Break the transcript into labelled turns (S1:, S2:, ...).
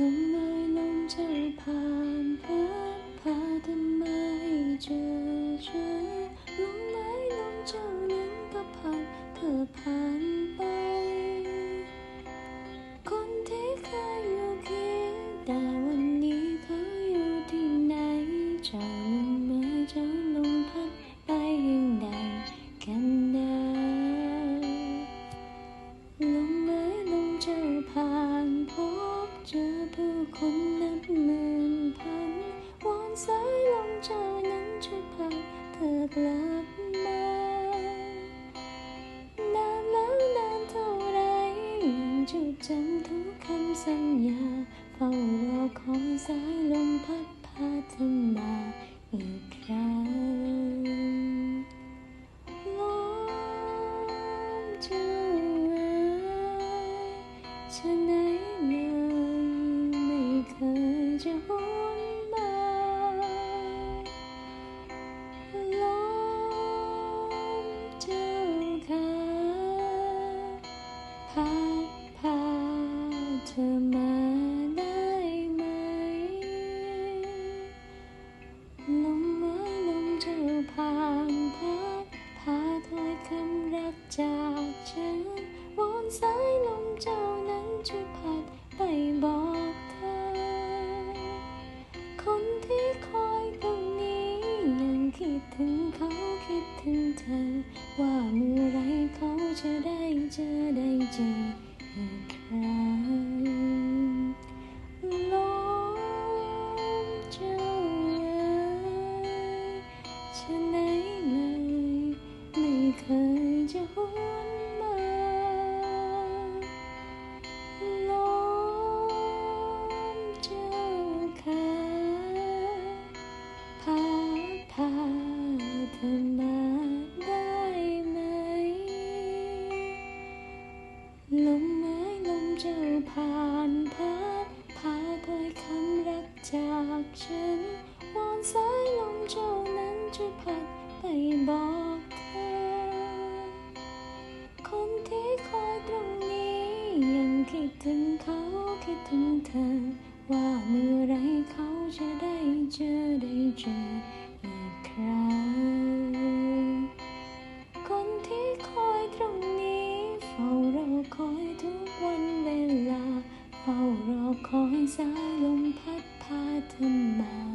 S1: ลมเอ่ย ช่วยพาเธอกลับมานานแล้วนานเท่าไรยังจดจำทุกคำสัญญา เฝ้ารอคอยสายลมพัดพาเธอมาอีกครั้ง ธอมาได้ไหม ลมเมื่อลมเจ้าผ่านพัดพาถ้อยคำรักจากฉันวอนสายลมเจ้านั้นช่วยพัดไปบอกเธอ คนที่คอยตรงนี้ ยังคิดถึงเขาคิดถึงเธอ ว่าเมื่อไรเขาจะได้เจอได้เจออีกครั้ง ผ่านพัดพาถ้อยคำรักจากฉันวอนสายลมเจ้านั้นช่วยพัดไปบอกเธอ คนที่คอยตรงนี้ ยังคิดถึงเขาคิดถึงเธอ ว่าเมื่อไรเขาจะได้เจอได้เจอ คอยสายลมพัดพาเธอมา